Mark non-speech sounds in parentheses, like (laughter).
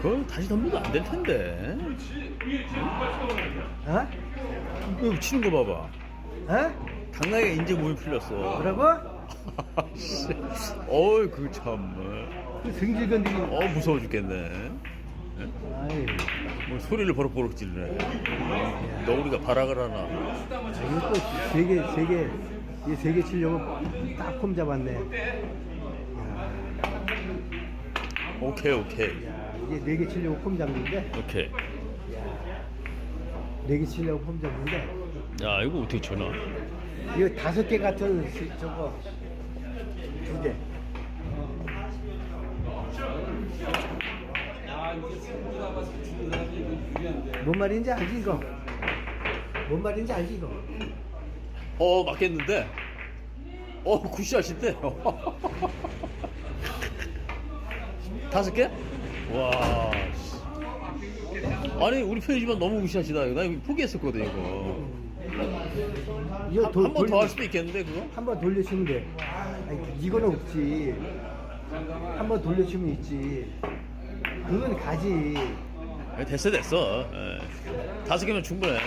그거 다시 덤벼도 안될 텐데. 어? 이거 치는 거 봐봐. 어? 당나귀가 인제 몸이 풀렸어. 뭐라고? (laughs) 씨. 어이, 그 참. 그 승질 건드기. 어, 무서워 죽겠네. 아이, 뭐 소리를 버럭버럭 지르네. 너구리가 발악을 하나. 이거 또세 개, 세 개, 이 세 개 치려고 딱 폼 잡았네. 오케이, 오케이. 야, 이게 네 개 치려고 폼 잡는데, 오케이. 네 개 치려고 폼 잡는데, 야, 이거 어떻게 쳐나? 이거 다섯 개 같은 시- 저거 두 개. 뭔 말인지 알지 이거? 뭔 말인지 알지 이거? 어, 맞겠는데? 어, 굿샷인데? (laughs) 다섯 개? 와. 씨. 아니, 우리 편의지만 너무 굿샷이다. 나 이거 포기했었거든, 이거. 이거 한 번 더 할 수도 있겠는데, 그거? 한번 돌려치면 돼. 아니, 이거는 없지. 한 번 돌려치면 있지. 그건 가지. 예, 됐어, 됐어. 예. 다섯 개면 충분해.